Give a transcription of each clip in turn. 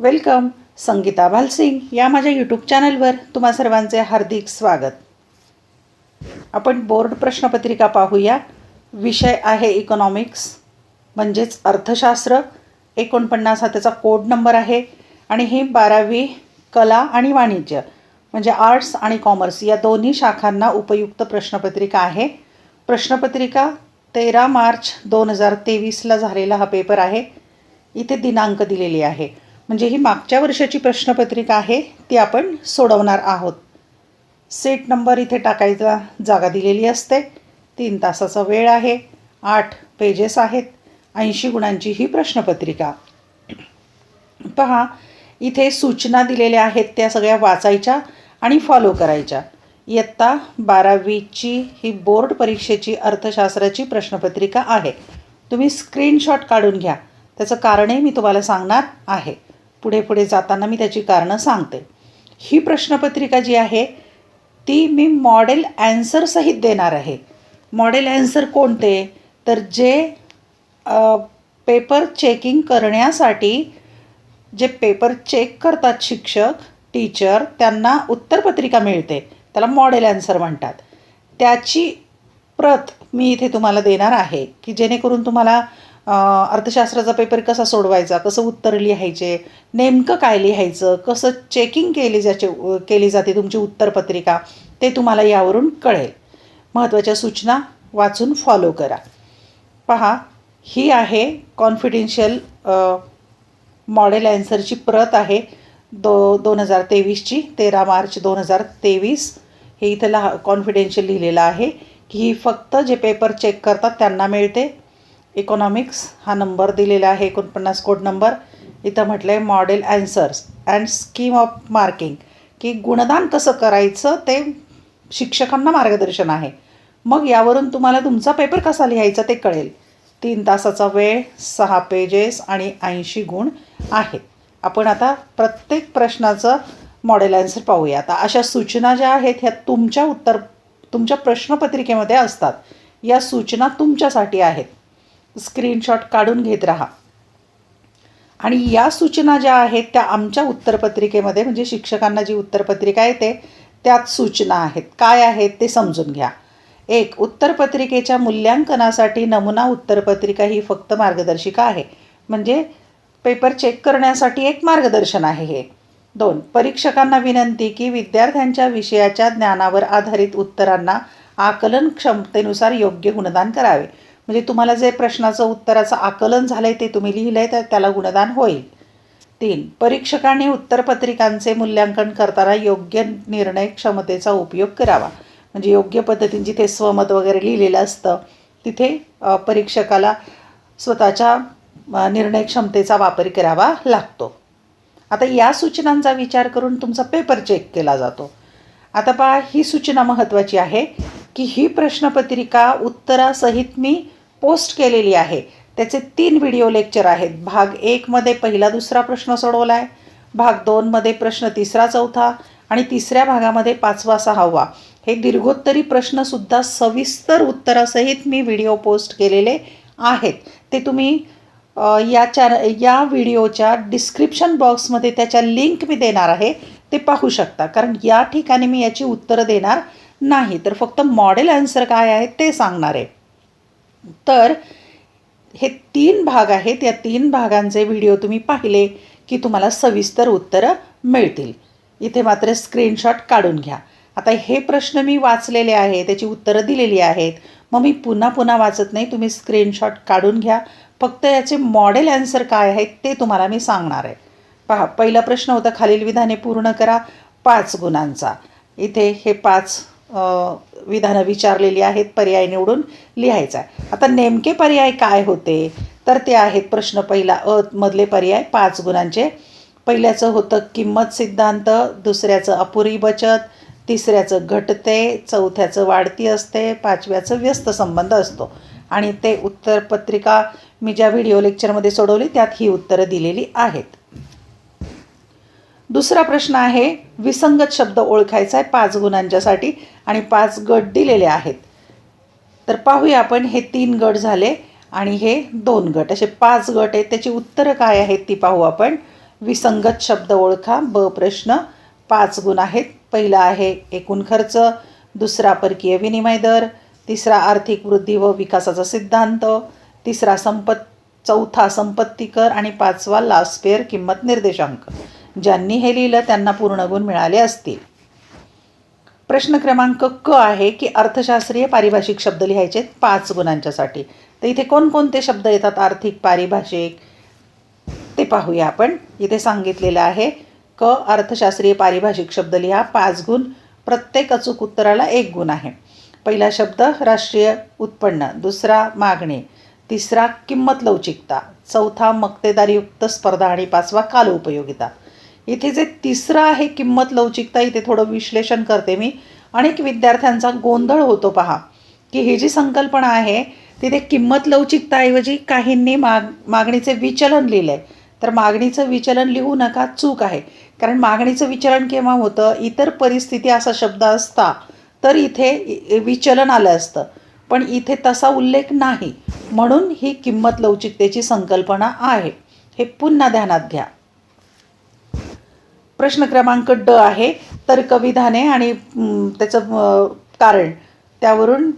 Welcome Sangeeta Bhalsingh या माझ्या YouTube चॅनलवर तुम्हा सर्वांचे हार्दिक स्वागत. आपण बोर्ड प्रश्नपत्रिका पाहूया. विषय आहे इकॉनॉमिक्स म्हणजेच अर्थशास्त्र. एकोणपन्नास हा त्याचा कोड नंबर आहे आणि हे बारावी कला आणि वाणिज्य म्हणजे आर्ट्स आणि कॉमर्स या दोन्ही शाखांना उपयुक्त प्रश्नपत्रिका आहे. प्रश्नपत्रिका तेरा मार्च दोन हजार तेवीसला झालेला हा पेपर आहे. इथे दिनांक दिलेली आहे. म्हणजे ही मागच्या वर्षाची प्रश्नपत्रिका आहे ती आपण सोडवणार आहोत. सेट नंबर इथे टाकायचा जागा दिलेली असते. तीन तासाचा वेळ आहे आठ पेजेस आहेत ऐंशी गुणांची ही प्रश्नपत्रिका. पहा इथे सूचना दिलेल्या आहेत त्या सगळ्या वाचायच्या आणि फॉलो करायच्या. इयत्ता बारावीची ही बोर्ड परीक्षेची अर्थशास्त्राची प्रश्नपत्रिका आहे. तुम्ही स्क्रीनशॉट काढून घ्या. त्याचं कारणही मी तुम्हाला सांगणार आहे. पुढे पुढे जाताना मी त्याची कारणं सांगते. ही प्रश्नपत्रिका जी आहे ती मी मॉडेल ॲन्सरसहित देणार आहे. मॉडेल ॲन्सर कोणते? तर जे पेपर चेकिंग करण्यासाठी जे पेपर चेक करतात शिक्षक टीचर त्यांना उत्तरपत्रिका मिळते. त्याला मॉडेल ॲन्सर म्हणतात. त्याची प्रत मी इथे तुम्हाला देणार आहे की जेणेकरून तुम्हाला अर्थशास्त्राचा पेपर कसा सोडवायचा कसं उत्तर लिहायचे नेमकं काय लिहायचं कसं चेकिंग केली जाचे केली जाते तुमची उत्तरपत्रिका ते तुम्हाला यावरून कळेल. महत्त्वाच्या सूचना वाचून फॉलो करा. पहा ही आहे कॉन्फिडेन्शियल मॉडेल ॲन्सरची प्रत आहे. दो दोन हजार तेवीसची तेरा मार्च दोन हजार तेवीस. हे इथं लहा कॉन्फिडेन्शियल लिहिलेलं आहे की ही फक्त जे पेपर चेक करतात त्यांना मिळते इकॉनॉमिक्स हा नंबर दिलेला आहे एकोणपन्नास कोड नंबर इथं म्हटलं आहे model answers and scheme of marking की गुणदान कसं करायचं ते शिक्षकांना मार्गदर्शन आहे. मग यावरून तुम्हाला तुमचा पेपर कसा लिहायचा ते कळेल. तीन तासाचा वेळ सहा पेजेस आणि ऐंशी गुण आहेत आपण आता प्रत्येक प्रश्नाचं मॉडेल ॲन्सर पाहूया. आता अशा सूचना ज्या आहेत ह्या तुमच्या उत्तर तुमच्या प्रश्नपत्रिकेमध्ये असतात. या सूचना तुमच्यासाठी आहेत. स्क्रीनशॉट काढून घेत राहा. आणि या सूचना ज्या आहेत त्या आमच्या उत्तरपत्रिकेमध्ये म्हणजे शिक्षकांना जी उत्तरपत्रिका येते त्यात सूचना आहेत. काय आहेत ते समजून घ्या. एक उत्तरपत्रिकेच्या मूल्यांकनासाठी नमुना उत्तरपत्रिका ही फक्त मार्गदर्शिका आहे. म्हणजे पेपर चेक करण्यासाठी एक मार्गदर्शन आहे हे. दोन परीक्षकांना विनंती की विद्यार्थ्यांच्या विषयाच्या ज्ञानावर आधारित उत्तरांना आकलन क्षमतेनुसार योग्य गुणदान करावे. म्हणजे तुम्हाला जे प्रश्नाचं उत्तराचं आकलन झालं आहे ते तुम्ही लिहिलं आहे तर त्याला गुणदान होईल. तीन परीक्षकांनी उत्तरपत्रिकांचे मूल्यांकन करताना योग्य निर्णय क्षमतेचा उपयोग करावा. म्हणजे योग्य पद्धतीने जिथे स्वमत वगैरे लिहिलेलं असतं. तिथे परीक्षकाला स्वतःच्या निर्णय क्षमतेचा वापर करावा लागतो. आता या सूचनांचा विचार करून तुमचा पेपर चेक केला जातो. आता पहा ही सूचना महत्त्वाची आहे की ही प्रश्नपत्रिका उत्तरासहित मी पोस्ट केलेली आहे. त्याचे तीन व्हिडिओ लेक्चर आहेत. भाग एकमध्ये पहिला दुसरा प्रश्न सोडवला आहे भाग दोनमध्ये प्रश्न तिसरा चौथा आणि तिसऱ्या भागामध्ये पाचवा सहावा. हे दीर्घोत्तरी प्रश्नसुद्धा सविस्तर उत्तरासहित मी व्हिडिओ पोस्ट केलेले आहेत. ते तुम्ही या चॅन या व्हिडिओच्या डिस्क्रिप्शन बॉक्समध्ये त्याच्या लिंक मी देणार आहे. ते पाहू शकता. कारण या ठिकाणी मी याची उत्तरं देणार नाही. तर फक्त मॉडेल आन्सर काय आहे ते सांगणार आहे. तर हे तीन भाग आहेत. या तीन भागांचे व्हिडिओ तुम्ही पाहिले की तुम्हाला सविस्तर उत्तरं मिळतील. इथे मात्र स्क्रीनशॉट काढून घ्या. आता हे प्रश्न मी वाचलेले आहे त्याची उत्तरं दिलेली आहेत. मग मी पुन्हा पुन्हा वाचत नाही तुम्ही स्क्रीनशॉट काढून घ्या. फक्त याचे मॉडेल ॲन्सर काय आहेत ते तुम्हाला मी सांगणार आहे. पहा पहिला प्रश्न होता खालील विधाने पूर्ण करा पाच गुणांचा. इथे हे पाच विधानं विचारलेली आहेत पर्याय निवडून लिहायचा आहे. आता नेमके पर्याय काय होते? तर ते आहेत प्रश्न पहिला अ मधले पर्याय पाच गुणांचे. पहिल्याचं होतं किंमत सिद्धांत दुसऱ्याचं अपुरी बचत तिसऱ्याचं घटते चौथ्याचं वाढती असते पाचव्याचं व्यस्त संबंध असतो. आणि ते उत्तरपत्रिका मी ज्या व्हिडिओ लेक्चरमध्ये सोडवली त्यात ही उत्तरं दिलेली आहेत. दुसरा प्रश्न आहे विसंगत शब्द ओळखायचा आहे पाच गुणांच्यासाठी आणि पाच गट दिलेले आहेत. तर पाहूया आपण हे तीन गट झाले आणि हे दोन गट. असे पाच गट आहेत त्याची उत्तरं काय आहेत ती पाहू आपण. विसंगत शब्द ओळखा ब प्रश्न. पाच गुण आहेत. पहिला आहे एकूण खर्च दुसरा परकीय विनिमय दर तिसरा आर्थिक वृद्धी व विकासाचा सिद्धांत तिसरा संपत चौथा संपत्ती कर आणि पाचवा लास्पेअर किंमत निर्देशांक. ज्यांनी हे लिहिलं त्यांना पूर्ण गुण मिळाले असतील. प्रश्न क्रमांक क आहे की अर्थशास्त्रीय पारिभाषिक शब्द लिहायचे पाच गुणांच्यासाठी. तर इथे कोणकोणते शब्द येतात? आर्थिक पारिभाषिक? ते पाहूया आपण. इथे सांगितलेलं आहे क अर्थशास्त्रीय पारिभाषिक शब्द लिहा पाच गुण. प्रत्येक अचूक उत्तराला एक गुण आहे. पहिला शब्द राष्ट्रीय उत्पन्न. दुसरा मागणी. तिसरा किंमत लवचिकता. चौथा मक्तेदारीयुक्त स्पर्धा. आणि पाचवा काल उपयोगिता इथे जे तिसरं आहे किंमत लवचिकता इथे थोडं विश्लेषण करते मी. अनेक विद्यार्थ्यांचा गोंधळ होतो पहा की ही जी संकल्पना आहे तिथे किंमत लवचिकताऐवजी काहींनी माग मागणीचे विचलन लिहिलं आहे तर मागणीचं विचलन लिहू नका चूक आहे. कारण मागणीचं विचलन केव्हा होतं? इतर परिस्थिती असा शब्द असता तर इथे विचलन आलं असतं. पण इथे तसा उल्लेख नाही. म्हणून ही किंमत लवचिकतेची संकल्पना आहे. हे पुन्हा ध्यानात घ्या. प्रश्न क्रमांक ड आहे तर्कविधाने आणि त्याचं कारण. त्यावरून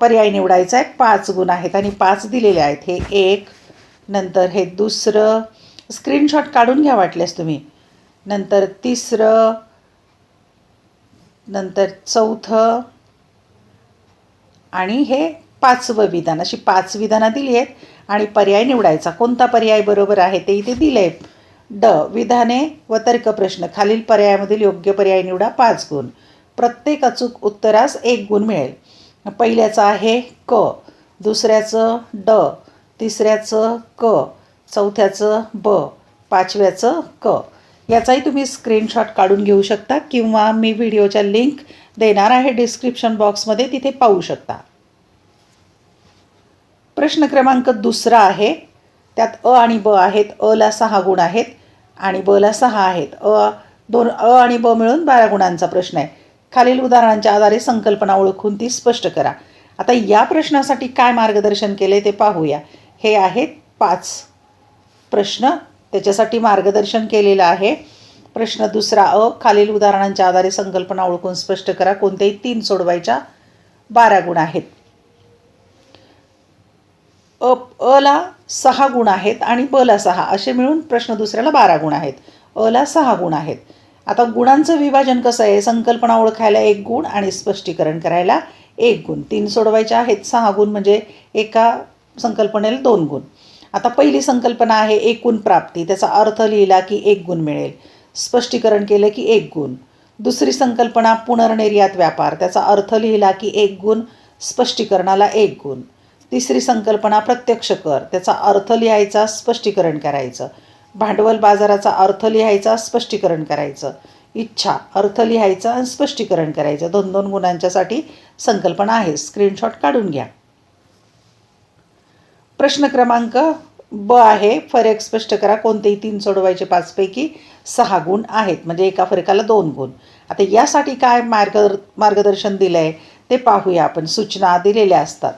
पर्याय निवडायचा आहे. पाच गुण आहेत आणि पाच दिलेले आहेत. हे एक नंतर हे दुसरं स्क्रीनशॉट काढून घ्या वाटल्यास तुम्ही. नंतर तिसरं नंतर चौथं आणि हे पाचवं विधान. अशी पाच विधानं दिली आहेत आणि पर्याय निवडायचा. कोणता पर्याय बरोबर आहे ते इथे दिले आहेत ड विधाने व तर्क प्रश्न खालील पर्यायामधील योग्य पर्याय निवडा पाच गुण. प्रत्येक अचूक उत्तरास एक गुण मिळेल. पहिल्याचं आहे क. दुसऱ्याचं ड. तिसऱ्याचं क. चौथ्याचं ब. पाचव्याचं क. याचाही तुम्ही स्क्रीनशॉट काढून घेऊ शकता किंवा मी व्हिडिओच्या लिंक देणार आहे डिस्क्रिप्शन बॉक्समध्ये तिथे पाहू शकता. प्रश्न क्रमांक दुसरा आहे. त्यात अ आणि ब आहेत. अला सहा गुण आहेत. आणि बला सहा आहेत. अ दोन अ आणि ब मिळून बारा गुणांचा प्रश्न आहे. खालील उदाहरणांच्या आधारे संकल्पना ओळखून ती स्पष्ट करा. आता या प्रश्नासाठी काय मार्गदर्शन केले ते पाहूया. हे आहेत पाच प्रश्न. त्याच्यासाठी मार्गदर्शन केलेलं आहे. प्रश्न दुसरा अ खालील उदाहरणांच्या आधारे संकल्पना ओळखून स्पष्ट करा. कोणत्याही तीन सोडवायच्या बारा गुण आहेत. अ अला सहा गुण आहेत आणि बला सहा असे मिळून प्रश्न दुसऱ्याला बारा गुण आहेत. अला सहा गुण आहेत. आता गुणांचं विभाजन कसं आहे? संकल्पना ओळखायला एक गुण आणि स्पष्टीकरण करायला एक गुण. तीन सोडवायच्या आहेत सहा गुण म्हणजे एका संकल्पनेला दोन गुण. आता पहिली संकल्पना आहे एकूण प्राप्ती. त्याचा अर्थ लिहिला की एक गुण मिळेल. स्पष्टीकरण केलं की एक गुण. दुसरी संकल्पना पुनर्निर्यात व्यापार. त्याचा अर्थ लिहिला की एक गुण. स्पष्टीकरणाला एक गुण. तिसरी संकल्पना प्रत्यक्ष कर. त्याचा अर्थ लिहायचा स्पष्टीकरण करायचं. भांडवल बाजाराचा अर्थ लिहायचा स्पष्टीकरण करायचं. इच्छा अर्थ लिहायचा आणि स्पष्टीकरण करायचं. दोन दोन गुणांच्यासाठी संकल्पना आहे. स्क्रीनशॉट काढून घ्या. प्रश्न क्रमांक ब आहे. फरक स्पष्ट करा. कोणतेही तीन सोडवायचे पाचपैकी सहा गुण आहेत. म्हणजे एका फरकाला दोन गुण. आता यासाठी काय मार्ग मार्गदर्शन दिलं आहे ते पाहूया आपण. सूचना दिलेल्या असतात.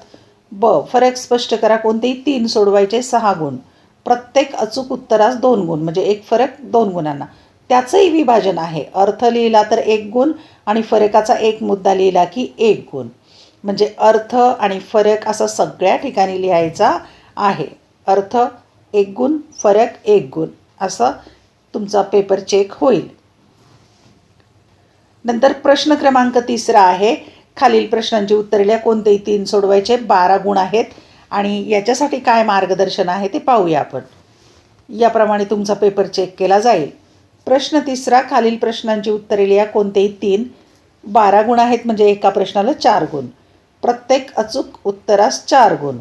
ब. फरक स्पष्ट करा. कोणतेही तीन सोडवायचे सहा गुण. प्रत्येक अचूक उत्तरास दोन गुण. म्हणजे एक फरक दोन गुणांना. त्याचंही विभाजन आहे. अर्थ लिहिला तर एक गुण आणि फरकाचा एक मुद्दा लिहिला की एक गुण. म्हणजे अर्थ आणि फरक असा सगळ्या ठिकाणी लिहायचा आहे. अर्थ एक गुण फरक एक गुण. असं तुमचा पेपर चेक होईल. नंतर प्रश्न क्रमांक तिसरा आहे. खालील प्रश्नांची उत्तरे लिहा. कोणतेही तीन सोडवायचे बारा गुण आहेत. आणि याच्यासाठी काय मार्गदर्शन आहे ते पाहूया आपण. याप्रमाणे तुमचा पेपर चेक केला जाईल. प्रश्न तिसरा खालील प्रश्नांची उत्तरे लिहा. कोणतेही तीन बारा गुण आहेत म्हणजे एका प्रश्नाला चार गुण. प्रत्येक अचूक उत्तरास चार गुण.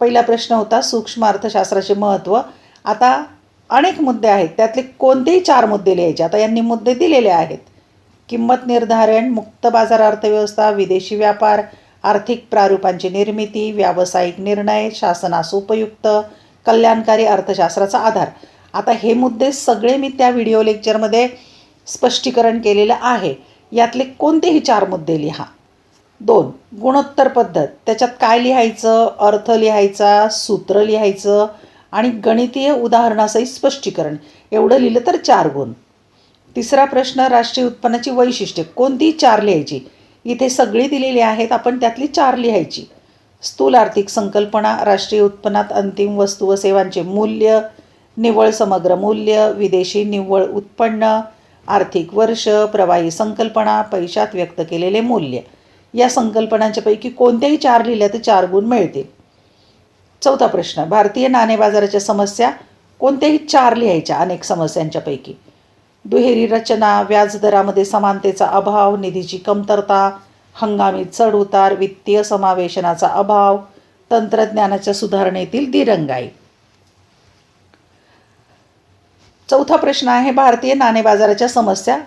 पहिला प्रश्न होता सूक्ष्म अर्थशास्त्राचे महत्त्व आता अनेक मुद्दे आहेत. त्यातले कोणतेही चार मुद्दे लिहायचे. आता यांनी मुद्दे दिलेले आहेत. किंमत निर्धारण मुक्त बाजार अर्थव्यवस्था विदेशी व्यापार आर्थिक प्रारूपांची निर्मिती व्यावसायिक निर्णय शासनास उपयुक्त कल्याणकारी अर्थशास्त्राचा आधार. आता हे मुद्दे सगळे मी त्या व्हिडिओ लेक्चरमध्ये स्पष्टीकरण केलेलं आहे. यातले कोणतेही चार मुद्दे लिहा. दोन गुणोत्तर पद्धत. त्याच्यात काय लिहायचं? अर्थ लिहायचा सूत्र लिहायचं आणि गणितीय उदाहरणासहित स्पष्टीकरण. एवढं लिहिलं तर चार गुण. तिसरा प्रश्न राष्ट्रीय उत्पन्नाची वैशिष्ट्ये. कोणती चार लिहायची? इथे सगळी दिलेली आहेत आपण त्यातली चार लिहायची. स्थूल आर्थिक संकल्पना राष्ट्रीय उत्पन्नात अंतिम वस्तू व सेवांचे मूल्य निव्वळ समग्र मूल्य विदेशी निव्वळ उत्पन्न आर्थिक वर्ष प्रवाही संकल्पना पैशात व्यक्त केलेले मूल्य. या संकल्पनांच्यापैकी कोणत्याही चार लिहिल्या तर चार गुण मिळतील. चौथा प्रश्न भारतीय नाणे बाजाराच्या समस्या कोणत्याही चार लिहायच्या अनेक समस्यांच्यापैकी? दुहेरी रचना व्याजदरामध्ये समानतेचा अभाव निधीची कमतरता हंगामी चढउतार वित्तीय समावेशनाचा अभाव तंत्रज्ञानाच्या सुधारणेतील दिरंगाई. चौथा प्रश्न आहे भारतीय नाणे बाजाराच्या समस्या.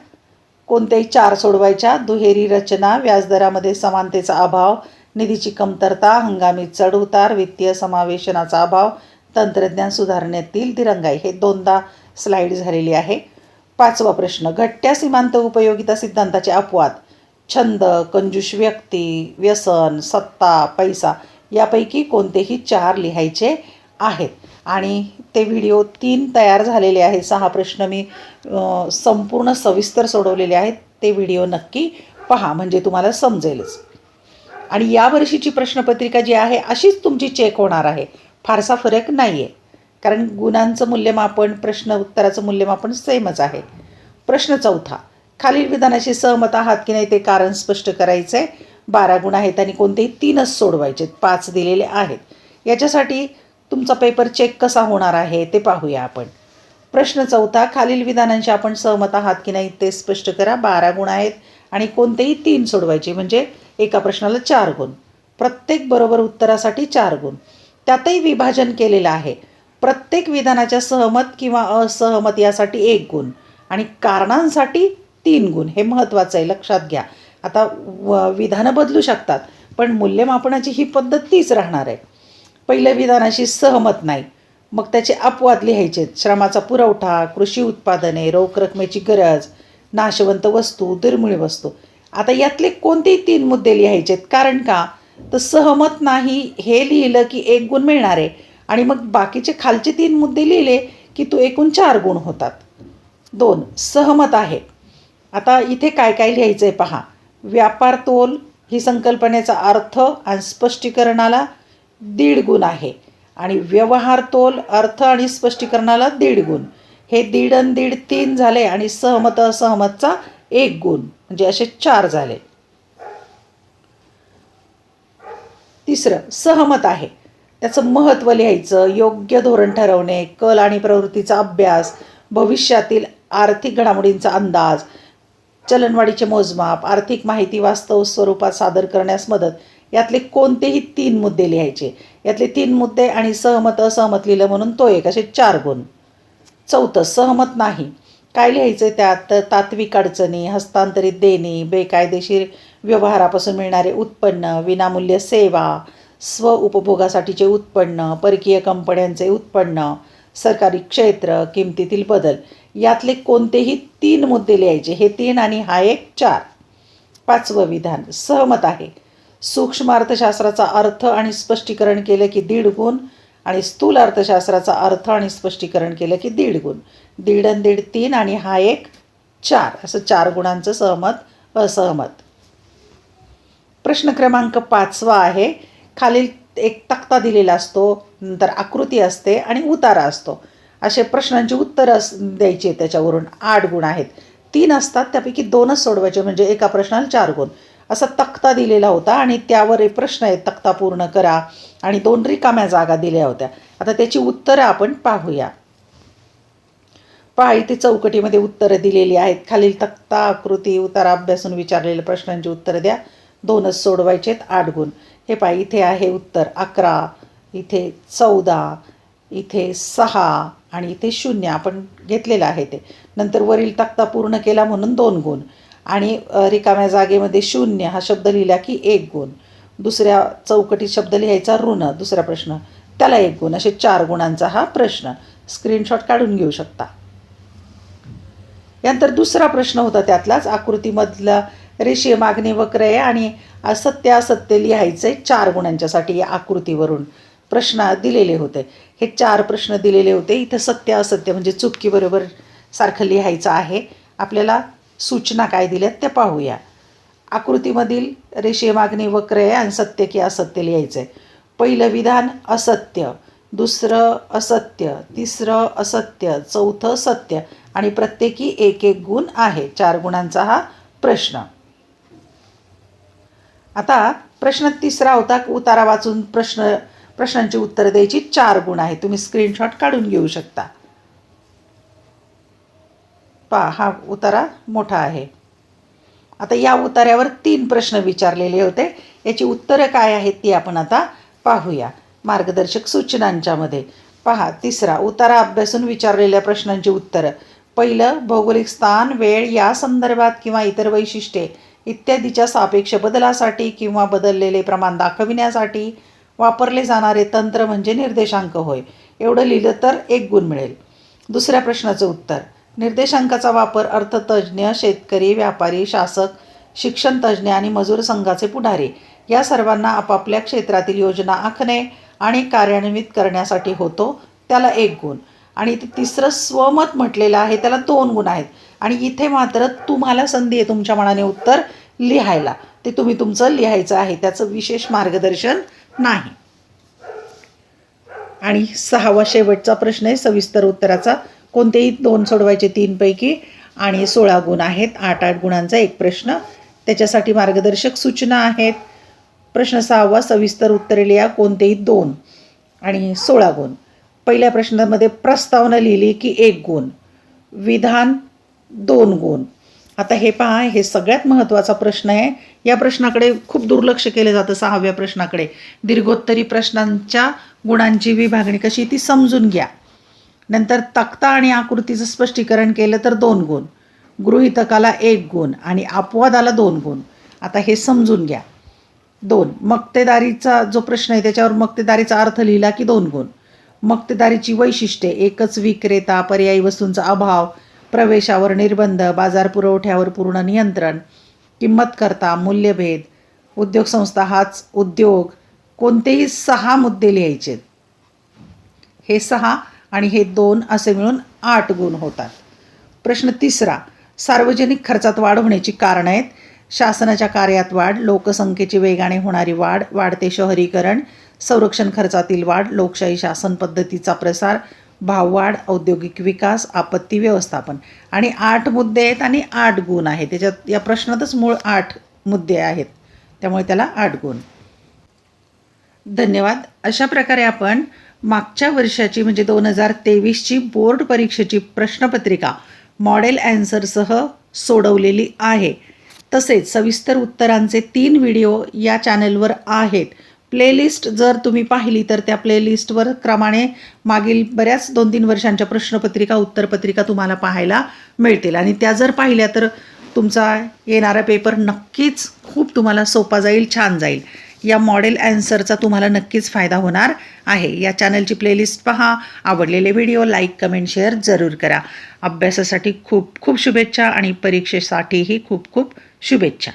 कोणत्याही चार सोडवायच्या दुहेरी रचना व्याजदरामध्ये समानतेचा अभाव निधीची कमतरता हंगामी चढउतार वित्तीय समावेशनाचा अभाव तंत्रज्ञान सुधारणेतील दिरंगाई. हे दोनदा स्लाईड झालेली आहे. पाचवा प्रश्न. घट्ट्या सीमांत उपयोगिता सिद्धांताचे अपवाद. छंद कंजूष व्यक्ती व्यसन सत्ता पैसा यापैकी कोणतेही चार लिहायचे आहेत. आणि ते व्हिडिओ तीन तयार झालेले आहेत. सहा प्रश्न मी संपूर्ण सविस्तर सोडवलेले आहेत. ते व्हिडिओ नक्की पहा म्हणजे तुम्हाला समजेलच. आणि यावर्षीची प्रश्नपत्रिका जी आहे अशीच तुमची चेक होणार आहे. फारसा फरक नाही आहे कारण गुणांचं मूल्यमापन प्रश्न उत्तराचं मूल्यमापन सेमच आहे. प्रश्न चौथा खालील विधानाशी सहमत आहात की नाही ते कारण स्पष्ट करायचं आहे बारा गुण आहेत आणि कोणतेही तीनच सोडवायचे पाच दिलेले आहेत. याच्यासाठी तुमचा पेपर चेक कसा होणार आहे ते पाहूया आपण. प्रश्न चौथा खालील विधानांशी आपण सहमत आहात की नाही ते स्पष्ट करा. बारा गुण आहेत आणि कोणतेही तीन सोडवायचे म्हणजे एका प्रश्नाला चार गुण. प्रत्येक बरोबर उत्तरासाठी चार गुण. त्यातही विभाजन केलेलं आहे. प्रत्येक विधानाच्या सहमत किंवा असहमत यासाठी एक गुण आणि कारणांसाठी तीन गुण. हे महत्त्वाचं आहे लक्षात घ्या. आता व विधानं बदलू शकतात पण मूल्यमापनाची ही पद्धत तीच राहणार आहे. पहिल्या विधानाशी सहमत नाही मग त्याचे अपवाद लिहायचे. श्रमाचा पुरवठा कृषी उत्पादने रोख रकमेची गरज नाशवंत वस्तू दुर्मिळ वस्तू. आता यातले कोणतेही तीन मुद्दे लिहायचे आहेत कारण का? तर सहमत नाही हे लिहिलं की एक गुण मिळणार आहे. आणि मग बाकीचे खालचे तीन मुद्दे लिहिले की तू एकूण चार गुण होतात. दोन सहमत आहे. आता इथे काय काय लिहायचं आहे पहा. व्यापार तोल ही संकल्पनेचा अर्थ आणि स्पष्टीकरणाला दीड गुण आहे. आणि व्यवहार तोल अर्थ आणि स्पष्टीकरणाला दीड गुण. हे दीड आणि दीड तीन झाले आणि सहमत असहमतचा एक गुण. म्हणजे असे चार झाले. तिसरं सहमत आहे. त्याचं महत्त्व लिहायचं योग्य धोरण ठरवणे कल आणि प्रवृत्तीचा अभ्यास भविष्यातील आर्थिक घडामोडींचा अंदाज चलनवाढीचे मोजमाप आर्थिक माहिती वास्तव स्वरूपात सादर करण्यास मदत यातले कोणतेही तीन मुद्दे लिहायचे. यातले तीन मुद्दे आणि सहमत असहमत लिहिलं म्हणून तो एक असे चार गुण. चौथं सहमत नाही. काय लिहायचं आहे त्यात तात्विक अडचणी हस्तांतरित देणे बेकायदेशीर व्यवहारापासून मिळणारे उत्पन्न विनामूल्य सेवा स्व उपभोगासाठीचे उत्पन्न परकीय कंपन्यांचे उत्पन्न सरकारी क्षेत्र किमतीतील बदल यातले कोणतेही तीन मुद्दे लिहायचे. हे तीन आणि हा एक चार. पाचवं विधान. सहमत आहे. सूक्ष्म अर्थशास्त्राचा अर्थ आणि स्पष्टीकरण केलं की दीड गुण आणि स्थूल अर्थशास्त्राचा अर्थ आणि स्पष्टीकरण केलं की दीड गुण. दीड आणि दीड तीन आणि हा एक चार. असं चार गुणांचं सहमत असहमत. प्रश्न क्रमांक पाचवा आहे. खालील एक तक्ता दिलेला असतो नंतर आकृती असते आणि उतारा असतो. असे प्रश्नांची उत्तरं अस द्यायची त्याच्यावरून आठ गुण आहेत. तीन असतात त्यापैकी दोनच सोडवायचे म्हणजे एका प्रश्नाला चार गुण. असा तक्ता दिलेला होता आणि त्यावर एक प्रश्न आहे तक्ता पूर्ण करा आणि दोन रिकाम्या जागा दिल्या होत्या. आता त्याची उत्तरं आपण पाहूया. पहा इथे चौकटीमध्ये उत्तरं दिलेली आहेत. खालील तक्ता आकृती उतारा अभ्यासून विचारलेल्या प्रश्नांची उत्तरं द्या. दोनच सोडवायचे आहेत आठ गुण. हे पहा इथे आहे उत्तर अकरा इथे चौदा इथे सहा आणि इथे शून्य. आपण घेतलेलं आहे ते. नंतर वरील तक्ता पूर्ण केला म्हणून दोन गुण. आणि रिकाम्या जागेमध्ये शून्य हा शब्द लिहिला की एक गुण. दुसऱ्या चौकटीत शब्द लिहायचा ऋण दुसरा प्रश्न. त्याला एक गुण असे चार गुणांचा हा प्रश्न. स्क्रीनशॉट काढून घेऊ शकता. यानंतर दुसरा प्रश्न होता त्यातलाच आकृतीमधला रेषीय मागणी वक्र आहे आणि असत्य असत्य लिहायचं आहे चार गुणांच्यासाठी या आकृतीवरून. प्रश्न दिलेले होते. हे चार प्रश्न दिलेले होते. इथं सत्य असत्य म्हणजे चुटकीबरोबर सारखं लिहायचं आहे. आपल्याला सूचना काय दिल्यात त्या पाहूया. आकृतीमधील रेषीय मागणी वक्र आहे आणि सत्य की असत्य लिहायचं आहे पहिलं विधान असत्य दुसरं असत्य तिसरं असत्य चौथं सत्य आणि प्रत्येकी एक एक गुण आहे. चार गुणांचा हा प्रश्न. आता प्रश्न तिसरा होता उतारा वाचून प्रश्न प्रश्नांची उत्तरं द्यायची. चार गुण आहे तुम्ही स्क्रीनशॉट काढून घेऊ शकता. पहा हा उतारा मोठा आहे. आता या उतार्यावर तीन प्रश्न विचारलेले होते. याची उत्तरं काय आहेत ती आपण आता पाहूया. मार्गदर्शक सूचनांच्यामध्ये पहा तिसरा उतारा अभ्यासून विचारलेल्या प्रश्नांची उत्तरं. पहिलं भौगोलिक स्थान वेळ या संदर्भात किंवा इतर वैशिष्ट्ये. इत्यादीच्या सापेक्ष बदलासाठी किंवा बदललेले प्रमाण दाखविण्यासाठी वापरले जाणारे तंत्र म्हणजे निर्देशांक होय. एवढं लिहिलं तर एक गुण मिळेल. दुसऱ्या प्रश्नाचं उत्तर. निर्देशांकाचा वापर अर्थतज्ज्ञ शेतकरी व्यापारी शासक शिक्षण तज्ज्ञ आणि मजूर संघाचे पुढारी या सर्वांना आपापल्या क्षेत्रातील योजना आखणे आणि कार्यान्वित करण्यासाठी होतो त्याला एक गुण. आणि तिसरं स्वमत म्हटलेलं आहे त्याला दोन गुण आहेत. आणि इथे मात्र तुम्हाला संधी आहे तुमच्या मनाने उत्तर लिहायला. ते तुम्ही तुमचं लिहायचं आहे त्याचं विशेष मार्गदर्शन नाही. आणि सहावा शेवटचा प्रश्न आहे सविस्तर उत्तराचा. कोणतेही दोन सोडवायचे तीनपैकी आणि सोळा गुण आहेत आठ आठ गुणांचा एक प्रश्न. त्याच्यासाठी मार्गदर्शक सूचना आहेत. प्रश्न सहावा सविस्तर उत्तरे लिहा कोणतेही दोन आणि सोळा गुण. पहिल्या प्रश्नामध्ये प्रस्तावना लिहिली की एक गुण. विधान दोन गुण. आता हे पहा हे सगळ्यात महत्त्वाचा प्रश्न आहे. या प्रश्नाकडे खूप दुर्लक्ष केलं जातं सहाव्या प्रश्नाकडे. दीर्घोत्तरी प्रश्नांच्या गुणांची विभागणी कशी ती समजून घ्या. नंतर तक्ता आणि आकृतीचं स्पष्टीकरण केलं तर दोन गुण. गृहितकाला एक गुण आणि अपवादाला दोन गुण. आता हे समजून घ्या. दोन. मक्तेदारीचा जो प्रश्न आहे त्याच्यावर मक्तेदारीचा अर्थ लिहिला की दोन गुण. मक्तेदारीची वैशिष्ट्ये एकच विक्रेता पर्यायी वस्तूंचा अभाव प्रवेशावर निर्बंध बाजार पुरवठ्यावर पूर्ण नियंत्रण किंमतकर्ता मूल्यभेद उद्योग संस्था हाच उद्योग कोणतेही सहा मुद्दे लिहायचे. हे सहा आणि हे दोन असे मिळून आठ गुण होतात. प्रश्न तिसरा सार्वजनिक खर्चात वाढ होण्याची कारणं आहेत. शासनाच्या कार्यात वाढ लोकसंख्येची वेगाने होणारी वाढ वाढते शहरीकरण संरक्षण खर्चातील वाढ लोकशाही शासन पद्धतीचा प्रसार भाववाढ औद्योगिक विकास आपत्ती व्यवस्थापन. आणि आठ मुद्दे आहेत आणि आठ गुण आहेत. त्याच्यात या प्रश्नातच मूळ आठ मुद्दे आहेत. त्यामुळे त्याला आठ गुण. धन्यवाद. अशा प्रकारे आपण मागच्या वर्षाची म्हणजे दोन हजार तेवीसची बोर्ड परीक्षेची प्रश्नपत्रिका मॉडेल ॲन्सरसह सोडवलेली आहे. तसेच सविस्तर उत्तरांचे तीन व्हिडिओ या चॅनलवर आहेत. प्लेलिस्ट जर तुम्ही पाहिली तर त्या प्लेलिस्टवर क्रमाने मागील बऱ्याच दोन तीन वर्षांच्या प्रश्नपत्रिका उत्तरपत्रिका तुम्हाला पाहायला मिळतील. आणि त्या जर पाहिल्या तर तुमचा येणारा पेपर नक्कीच खूप तुम्हाला सोपा जाईल छान जाईल. या मॉडेल ॲन्सरचा तुम्हाला नक्कीच फायदा होणार आहे. या चॅनलची प्लेलिस्ट पहा आवडलेले व्हिडिओ लाईक कमेंट शेअर जरूर करा. अभ्यासासाठी खूप खूप शुभेच्छा आणि परीक्षेसाठीही खूप खूप शुभेच्छा.